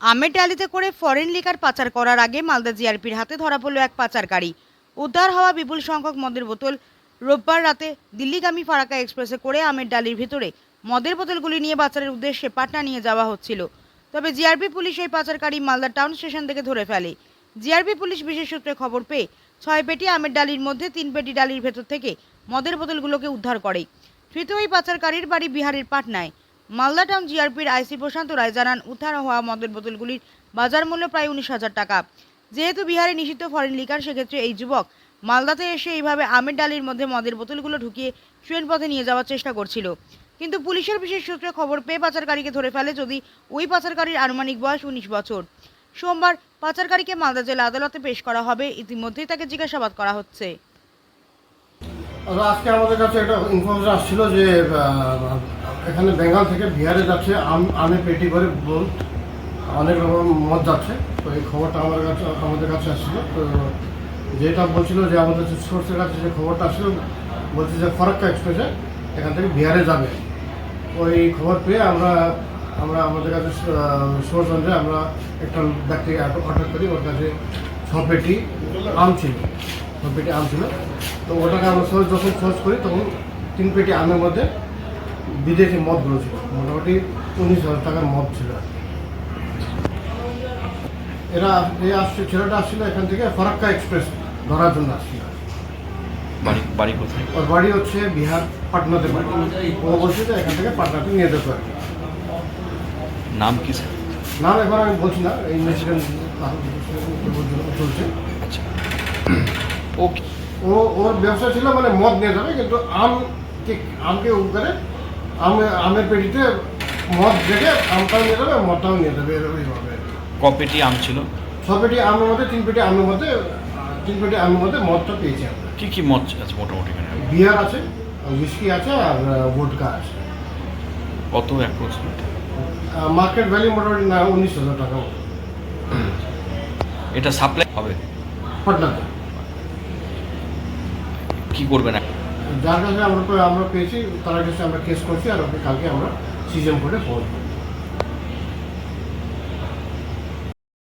আমের ডালিতে করে foreign liquor পাচার করার আগে মালদা জিআরপির হাতে ধরা পড়ল এক পাচারকারী। উদ্ধার হওয়া বিপুল সংখ্যক মদের বোতল। রোববার রাতে দিল্লিগামী ফারাকা এক্সপ্রেসে করে আমের ডালির ভিতরে মদের বোতলগুলি নিয়ে পাচারের উদ্দেশ্যে পাটনা নিয়ে যাওয়া হচ্ছিল। তবে জিআরপি পুলিশ এই পাচারকারী মালদা টাউন স্টেশন থেকে ধরে ফেলে। জিআরপি পুলিশ বিশেষ সূত্রে খবর পেয়ে ছয় পেটি আমের ডালির মধ্যে তিন পেটি ডালির ভেতর থেকে মদের বোতলগুলোকে উদ্ধার করে। ধৃত ওই পাচারকারীর বাড়ি বিহারের পাটনায়। মালদা টাউন জিআরপির আইসি প্রশান্ত রায় জানান উদ্ধার হওয়া মদের বোতলগুলির বাজার মূল্য প্রায় উনিশ হাজার টাকা। যেহেতু বিহারে নিষিদ্ধ ফরেন লিকার সেক্ষেত্রে এই যুবক মালদাতে এসে এইভাবে আমের ডালির মধ্যে মদের বোতলগুলো ঢুকিয়ে ট্রেন পথে নিয়ে যাওয়ার চেষ্টা করছিল। কিন্তু পুলিশের বিশেষ সূত্রে খবর পেয়ে পাচারকারীকে ধরে ফেলে যদি ওই পাচারকারীর আনুমানিক বয়স উনিশ বছর। সোমবার পাচারকারীকে মালদা জেলা আদালতে পেশ করা হবে ইতিমধ্যেই তাকে জিজ্ঞাসাবাদ করা হচ্ছে। আচ্ছা, আজকে আমাদের কাছে একটা ইনফরমেশন আসছিল যে এখানে বেঙ্গল থেকে বিহারে যাচ্ছে, আম পেটি করে বোল, অনেক রকম মদ যাচ্ছে, তো এই খবরটা আমার কাছে, আমাদের কাছে আসছিল, তো যেটা বলছিল যে আমাদের সোর্সের কাছে যে খবরটা আসছিল, বলছে যে ফরাক্কা এক্সপ্রেসে এখান থেকে বিহারে যাবে। ওই খবর পেয়ে আমরা আমরা আমাদের কাছে সোর্স অনুযায়ী আমরা একটা ব্যক্তিকে অর্ডার করি, ওর কাছে ছ পেটি আম ছিল, ছ পেটি আম ছিল। তো ওটাকে আমরা সোর্স যখন সোর্স করি, তখন তিন পেটি আমের মধ্যে বিদেশি মদগুলো ছিল মোটামুটি উনিশ হাজার টাকার মদ ছিল। এরা এ আসছে ছেলেটা আসছিল এখান থেকে ফরাক্কা এক্সপ্রেস ধরার জন্য আসছিল। বাড়ি বাড়ি কোথায়? ওর বাড়ি হচ্ছে বিহার পাটনাতে বাড়ি। ও বলছে যে এখান থেকে পাটনাতে নিয়ে যেতে কি নাম কি নাম এখন আমি বলছি না এই ইনভেস্টিগেশন চলছে। আচ্ছা। ও ও ওর ব্যবসা ছিল মানে মদ নিয়ে যাবে কিন্তু আম আমকে উপরে আম আমের পেটিতে মদ রেখে আমটাও নিয়ে যাবে মদটাও নিয়ে যাবে এরকম এইভাবে। ক পেটি আম ছিল? ছ পেটি আমের মধ্যে তিন পেটি আমের মধ্যে তিন পেটি আমের মধ্যে মদটা পেয়েছি আমরা। কি কি মদ আছে মোটামুটি এখানে? বিয়ার আছে উইস্কি আছে আর ভোটকা আছে। কত অ্যাপ্রক্সিমেট মার্কেট ভ্যালু মোটামুটি না উনিশ হাজার টাকা এটা সাপ্লাই হবে? পাটনাতে কি করবেন? যার কাছে আমরা আমরা পেয়েছি, তার কাছে আমরা কেস করছি আর ওকে কালকে আমরা সিজন করে পৌঁছবো